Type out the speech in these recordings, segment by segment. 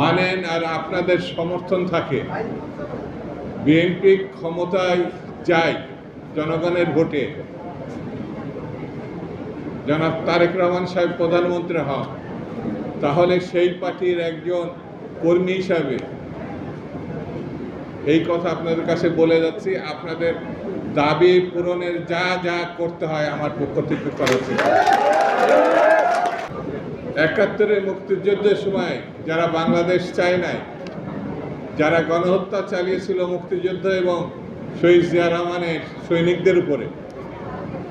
মানেন আর আপনাদের সমর্থন থাকে। বিএনপি ক্ষমতায় যায় জনগণের ভোটে। জনাব তারেক রহমান সাহেব প্রধানমন্ত্রী হন। তাহলে সেই পার্টির একজন কর্মী হিসাবে এই কথা আপনাদের কাছে বলে যাচ্ছি। আপনাদের দাবি পূরণের যা যা করতে হয় আমার পক্ষ থেকে করা। একাত্তরের মুক্তিযুদ্ধের সময় যারা বাংলাদেশ চায় নাই, যারা গণহত্যা চালিয়েছিল মুক্তিযুদ্ধ এবং শহীদ জিয়া রহমানের সৈনিকদের উপরে,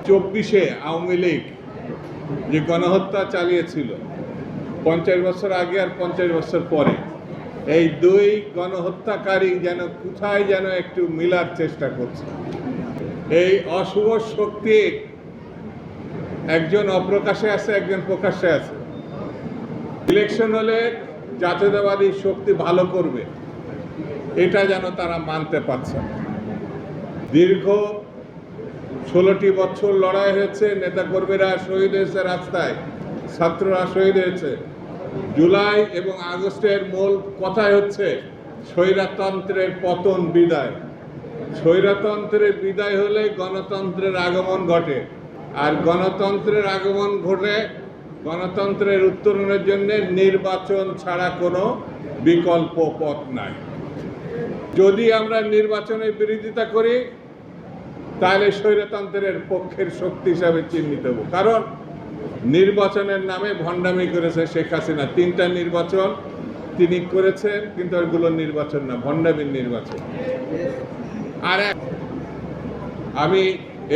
চব্বিশে আওয়ামী লীগ যে গণহত্যা চালিয়েছিল, পঞ্চাশ বছর আগে আর পঞ্চাশ বছর পরে, এই দুই গণহত্যাকারী যেন কোথায় যেন একটু মিলার চেষ্টা করছে। এই অশুভ শক্তি একজন অপ্রকাশে আছে, একজন প্রকাশ্যে আছে। ইলেকশন হলে জাতীয়তাবাদী শক্তি ভালো করবে, এটা যেন তারা মানতে পারছে না। দীর্ঘ ষোলোটি বছর লড়াই হয়েছে, নেতাকর্মীরা শহীদ হয়েছে রাস্তায়, ছাত্ররা শহীদ হয়েছে জুলাই এবং আগস্টের মূল কথাই হচ্ছে, স্বৈরতন্ত্রের পতন বিদায় স্বৈরতন্ত্রের বিদায় হলে গণতন্ত্রের আগমন ঘটে, আর গণতন্ত্রের আগমন ঘটে গণতন্ত্রের উত্তরণের জন্য নির্বাচন ছাড়া কোনো বিকল্প পথ নাই। যদি আমরা নির্বাচনের বিরোধিতা করি, তাহলে স্বৈরতন্ত্রের পক্ষের শক্তি হিসাবে চিহ্নিত হব। কারণ নির্বাচনের নামে ভণ্ডামি করেছে শেখ হাসিনা। তিনটা নির্বাচন তিনি করেছেন, কিন্তু ওইগুলো নির্বাচন না, ভণ্ডামির নির্বাচন। আর আমি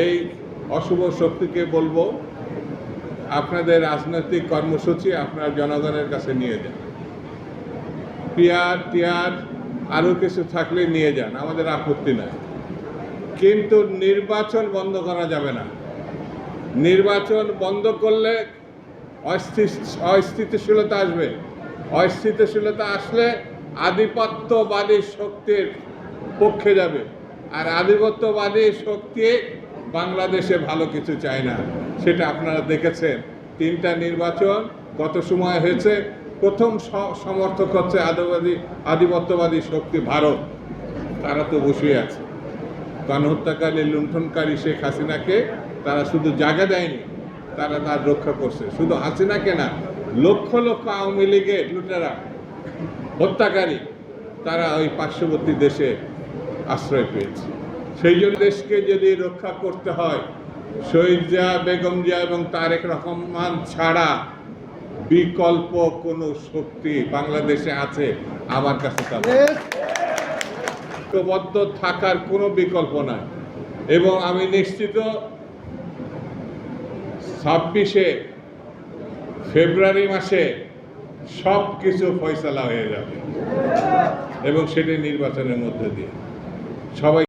এই অশুভ শক্তিকে বলব আপনাদের রাজনৈতিক কর্মসূচি আপনার জনগণের কাছে নিয়ে যান। পিয়ার, টিয়ার, আরও কিছু থাকলে নিয়ে যান, আমাদের আপত্তি নাই। কিন্তু নির্বাচন বন্ধ করা যাবে না। নির্বাচন বন্ধ করলে অস্থি- অস্থিতিশীলতা আসবে। অস্থিতিশীলতা আসলে আধিপত্যবাদী শক্তির পক্ষে যাবে। আর আধিপত্যবাদী শক্তি বাংলাদেশে ভালো কিছু চায় না। সেটা আপনারা দেখেছেন। তিনটা নির্বাচন কত সময় হয়েছে। প্রথম সমর্থক হচ্ছে আদিবাদী, আধিপত্যবাদী শক্তি ভারত। তারা তো বসেই আছে। গণহত্যাকারী, লুণ্ঠনকারী শেখ হাসিনাকে তারা শুধু জায়গা দেয়নি, তারা তার রক্ষা করছে। শুধু হাসিনাকে না, লক্ষ লক্ষ আওয়ামী লীগের লুটেরা, হত্যাকারী, তারা ওই পার্শ্ববর্তী দেশে আশ্রয় পেয়েছে। সেই জন্য দেশকে যদি রক্ষা করতে হয়, শহীদ জিয়া, বেগম জিয়া এবং তারেক রহমান ছাড়া বিকল্প কোনো শক্তি বাংলাদেশে আছে আমার কাছে। ঐক্যবদ্ধ থাকার কোনো বিকল্প নাই এবং আমি নিশ্চিত ছাব্বিশে ফেব্রুয়ারি মাসে সব কিছু ফয়সলা হয়ে যাবে এবং সেটি নির্বাচনের মধ্যে দিয়ে সবাই